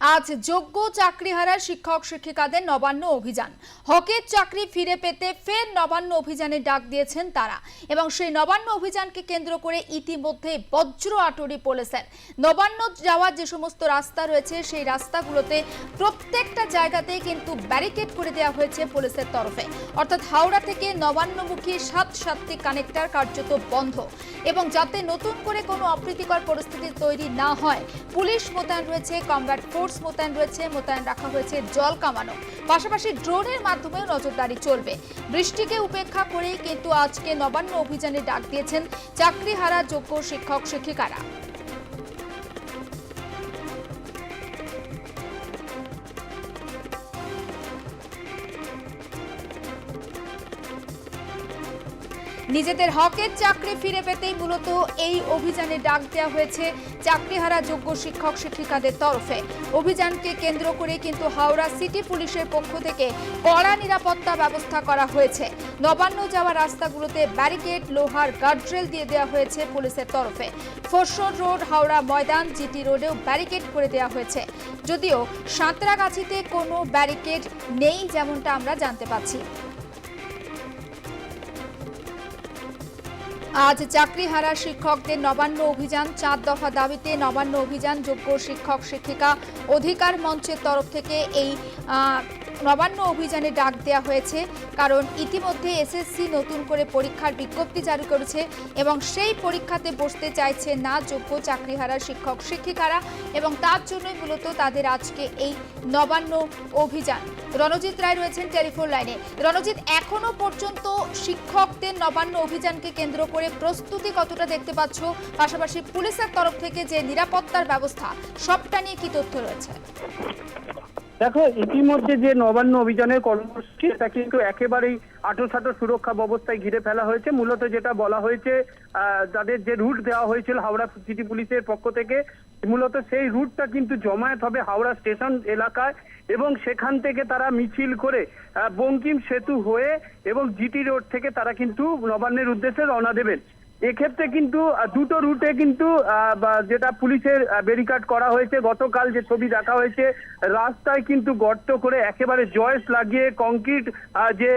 আজ যোগ্য চাকরিহারা শিক্ষক শিক্ষিকাদের নবান্ন অভিযান। হকের চাকরি ফিরে পেতে ফের নবান্ন অভিযানে ডাক দিয়েছেন তারা এবং সেই নবান্ন অভিযানকে কেন্দ্র করে ইতিমধ্যে বজ্র আটরি পুলিশের নবান্ন যাওয়ার যে সমস্ত রাস্তা রয়েছে, সেই রাস্তাগুলোতে প্রত্যেকটা জায়গাতেই কিন্তু ব্যারিকেড করে দেওয়া হয়েছে পুলিশের তরফে। অর্থাৎ হাওড়া থেকে নবান্নমুখী সাত সাতটি কানেক্টর কার্যত বন্ধ এবং যাতে নতুন করে কোনো অপ্রীতিকর পরিস্থিতি তৈরি না হয়, পুলিশ মোতায়েন রয়েছে কমব্যাট ফোর্স মোতায়েন রয়েছে, মোতায়েন রাখা হয়েছে জল কামানো। পাশাপাশি ড্রোনের মাধ্যমে নজরদারি চলবে। বৃষ্টিকে উপেক্ষা করেই কিন্তু আজকে নবান্ন অভিযানে ডাক দিয়েছেন চাকরিহারা যোগ্য শিক্ষক শিক্ষিকারা নিজেদের হকের চাকরি ফিরে পেতেই মূলত এই অভিযানে ডাক দেওয়া হয়েছে চাকরিহারা যোগ্য শিক্ষক শিক্ষিকাদের তরফে। অভিযানকে কেন্দ্র করে কিন্তু হাওড়া সিটি পুলিশের পক্ষ থেকে কড়া নিরাপত্তা ব্যবস্থা করা হয়েছে। নবান্ন যাওয়া রাস্তাগুলোতে ব্যারিকেড, লোহার গার্ডরেল দিয়ে দেওয়া হয়েছে পুলিশের তরফে। Foreshore road, Howrah Maidan, GT রোডেও barricade করে দেওয়া হয়েছে। যদিও সাঁতরাগাছিতে কোনো ব্যারিকেড নেই যেমনটা আমরা জানতে পাচ্ছি। আজ চাকরি হারা শিক্ষকদের নবান্ন অভিযান, চার দফা দাবিতে নবান্ন অভিযান যোগ্য শিক্ষক শিক্ষিকা অধিকার মঞ্চের তরফ থেকে এই নবান্ন অভিযানে ডাক দেওয়া হয়েছে, কারণ ইতিমধ্যে এসএসসি নতুন করে পরীক্ষার বিজ্ঞপ্তি জারি করেছে এবং সেই পরীক্ষাতে বসতে চাইছে না যোগ্য চাকরিহারা শিক্ষক শিক্ষিকারা এবং তার জন্যই মূলত তাদের আজকে এই নবান্ন অভিযান। রণজিৎ রায় রয়েছেন টেলিফোন লাইনে। রণজিৎ, এখনও পর্যন্ত শিক্ষকদের নবান্ন অভিযানকে কেন্দ্র করে প্রস্তুতি কতটা দেখতে পাচ্ছ? পাশাপাশি পুলিশের তরফ থেকে যে নিরাপত্তার ব্যবস্থা, সবটা নিয়ে কি তথ্য রয়েছে? দেখো, ইতিমধ্যে যে নবান্ন অভিযানের কর্মসূচি এটা কিন্তু একেবারেই আটোসাটো সুরক্ষা ব্যবস্থায় ঘিরে ফেলা হয়েছে। মূলত যেটা বলা হয়েছে যাদের যে রুট দেওয়া হয়েছিল হাওড়া সিটি পুলিশের পক্ষ থেকে, মূলত সেই রুটটা কিন্তু জমায়েত হবে হাওড়া স্টেশন এলাকায় এবং সেখান থেকে তারা মিছিল করে বঙ্কিম সেতু হয়ে এবং জিটি রোড থেকে তারা কিন্তু নবান্নের উদ্দেশ্যে রওনা দেবেন। এক্ষেত্রে কিন্তু দুটো রুটে কিন্তু যেটা পুলিশের ব্যারিকাড করা হয়েছে, গতকাল যে ছবি দেখা হয়েছে, রাস্তায় কিন্তু গর্ত করে একেবারে জয়েস লাগিয়ে কংক্রিট যে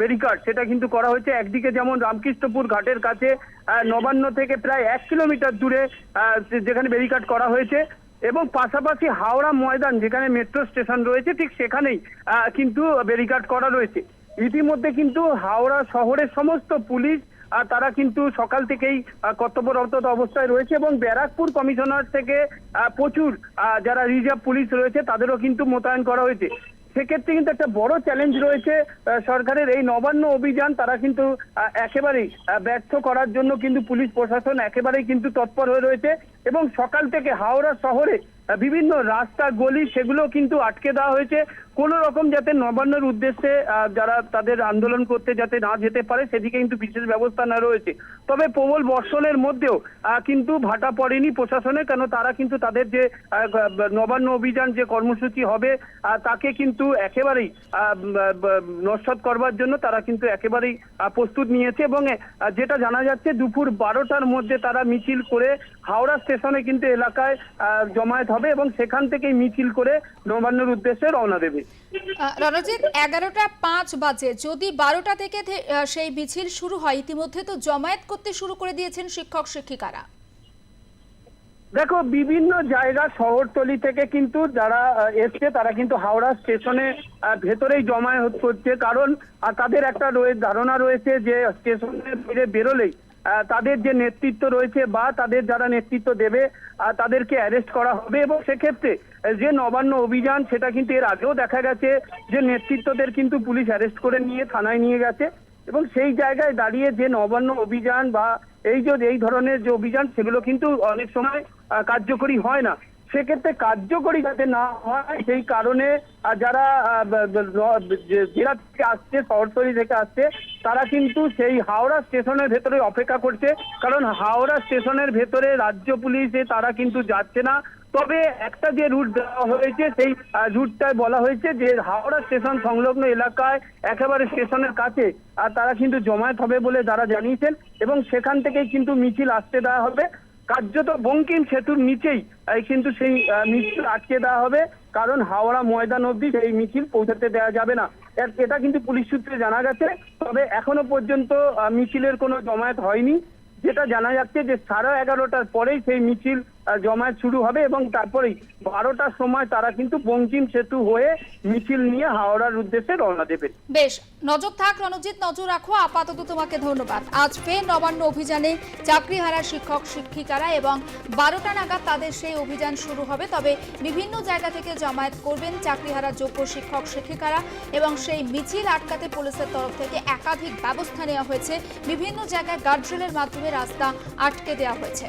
ব্যারিকাড সেটা কিন্তু করা হয়েছে। একদিকে যেমন রামকৃষ্ণপুর ঘাটের কাছে নবান্ন থেকে প্রায় এক কিলোমিটার দূরে যেখানে ব্যারিকাড করা হয়েছে এবং পাশাপাশি হাওড়া ময়দান, যেখানে মেট্রো স্টেশন রয়েছে, ঠিক সেখানেই কিন্তু ব্যারিকাড করা রয়েছে। ইতিমধ্যে কিন্তু হাওড়া শহরের সমস্ত পুলিশ তারা কিন্তু সকাল থেকেই কর্তব্যরত অবস্থায় রয়েছে এবং ব্যারাকপুর কমিশনার থেকে প্রচুর যারা রিজার্ভ পুলিশ রয়েছে তাদেরও কিন্তু মোতায়েন করা হয়েছে। সেক্ষেত্রে কিন্তু একটা বড় চ্যালেঞ্জ রয়েছে সরকারের এই নবান্ন অভিযান তারা কিন্তু একেবারেই ব্যর্থ করার জন্য কিন্তু পুলিশ প্রশাসন একেবারেই কিন্তু তৎপর হয়ে রয়েছে এবং সকাল থেকে হাওড়া শহরে বিভিন্ন রাস্তা গলি সেগুলো কিন্তু আটকে দেওয়া হয়েছে। কোন রকম যাতে নবান্নের উদ্দেশ্যে যারা তাদের আন্দোলন করতে যাতে না যেতে পারে, সেদিকে কিন্তু বিশেষ ব্যবস্থা না রয়েছে। তবে প্রবল বর্ষণের মধ্যেও কিন্তু ভাটা পড়েনি প্রশাসনের কেন তারা কিন্তু তাদের যে নবান্ন অভিযান যে কর্মসূচি হবে তাকে কিন্তু একেবারেই নস্বাত করবার জন্য তারা কিন্তু একেবারেই প্রস্তুত নিয়েছে এবং যেটা জানা যাচ্ছে, দুপুর বারোটার মধ্যে তারা মিছিল করে হাওড়া স্টেশনে কিন্তু এলাকায় জমায়েত হবে এবং সেখান থেকেই মিছিল করে নবান্নের উদ্দেশ্যে রওনা দেবে। রণজিৎ এগারোটা পাঁচ বাজে। যদি বারোটা থেকে সেই মিছিল শুরু হয় ইতিমধ্যে তো জমায়েত করতে শুরু করে দিয়েছেন শিক্ষক শিক্ষিকারা। দেখো বিভিন্ন জায়গা শহরতলি থেকে কিন্তু যারা এসছে তারা কিন্তু হাওড়া স্টেশনে ভেতরেই জমায়েত করছে কারণ তাদের একটা ধারণা রয়েছে যে স্টেশনে বাইরে বেরোলেই তাদের যে নেতৃত্ব রয়েছে বা তাদের যারা নেতৃত্ব দেবে তাদেরকে অ্যারেস্ট করা হবে এবং সেক্ষেত্রে যে নবান্ন অভিযান, সেটা কিন্তু এর আগেও দেখা গেছে যে নেতৃত্বদের কিন্তু পুলিশ অ্যারেস্ট করে নিয়ে থানায় নিয়ে গেছে এবং সেই জায়গায় দাঁড়িয়ে যে নবান্ন অভিযান বা এই যে, এই ধরনের যে অভিযান, সেগুলো কিন্তু অনেক সময় কার্যকরী হয় না। সেক্ষেত্রে কার্যকরী যাতে না হয়, সেই কারণে যারা জেলা থেকে আসছে, শহরতলি থেকে আসছে, তারা কিন্তু সেই হাওড়া স্টেশনের ভেতরে অপেক্ষা করছে। কারণ হাওড়া স্টেশনের ভেতরে রাজ্য পুলিশে তারা কিন্তু যাচ্ছে না। তবে একটা যে রুট দেওয়া হয়েছে, সেই রুটটায় বলা হয়েছে যে, হাওড়া স্টেশন সংলগ্ন এলাকায় একেবারে স্টেশনের কাছে, আর তারা কিন্তু জমায়েত হবে বলে তারা জানিয়েছেন এবং সেখান থেকেই কিন্তু মিছিল আসতে দেওয়া হবে। কার্যত বঙ্কিম সেতুর নিচেই। কিন্তু সেই মিছিল আটকে দেওয়া হবে। কারণ হাওড়া ময়দান অব্দি সেই মিছিল পৌঁছাতে দেওয়া যাবে না। এটা কিন্তু পুলিশ সূত্রে জানা গেছে। তবে এখনও পর্যন্ত মিছিলের কোনো জমায়েত হয়নি। যেটা জানা যাচ্ছে যে সাড়ে এগারোটার পরেই সেই মিছিল জমায়েত শুরু হবে এবং তারপরেই বারোটার সময় তারা কিন্তু বঙ্কিম সেতু হয়ে মিছিল নিয়ে হাওড়ার উদ্দেশ্যে রওনা দেবে বেশ, নজর থাক রণজিৎ, নজর রাখো, আপাতত তোমাকে ধন্যবাদ। আজ ফের নবান্ন অভিযানে চাকরি হারা শিক্ষক, শিক্ষিকারা এবং বারোটা নাগাদ তাদের সেই অভিযান শুরু হবে। তবে বিভিন্ন জায়গা থেকে জমায়েত করবেন চাকরি হারা যোগ্য শিক্ষক, শিক্ষিকারা এবং সেই মিছিল আটকাতে পুলিশের তরফ থেকে একাধিক ব্যবস্থা নেওয়া হয়েছে। বিভিন্ন জায়গায় গার্ড্রেলের মাধ্যমে রাস্তা আটকে দেওয়া হয়েছে।